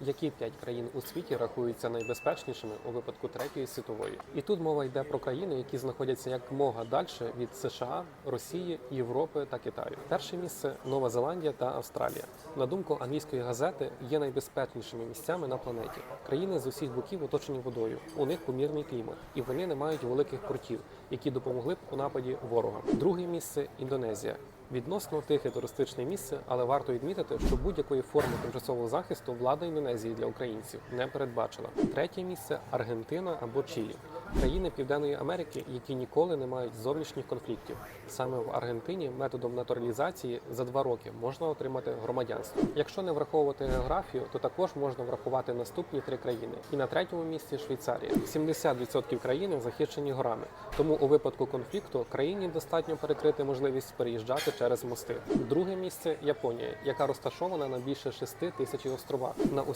Які п'ять країн у світі рахуються найбезпечнішими у випадку третьої світової? І тут мова йде про країни, які знаходяться як мога далі від США, Росії, Європи та Китаю. Перше місце Нова Зеландія та Австралія. На думку англійської газети, є найбезпечнішими місцями на планеті. Країни з усіх боків оточені водою. У них помірний клімат, і вони не мають великих портів, які допомогли б у нападі ворога. Друге місце Індонезія. Відносно тихе туристичне місце, але варто відмітити, що будь-якої форми тимчасового захисту влада Індонезії для українців не передбачила. Третє місце Аргентина або Чилі. Країни Південної Америки, які ніколи не мають зовнішніх конфліктів. Саме в Аргентині методом натуралізації за два роки можна отримати громадянство. Якщо не враховувати географію, то також можна врахувати наступні три країни. І на третьому місці Швейцарія. 70% країни захищені горами. Тому у випадку конфлікту країні достатньо перекрити можливість переїжджати через мости. Друге місце Японія, яка розташована на більше 6 тисяч островах. На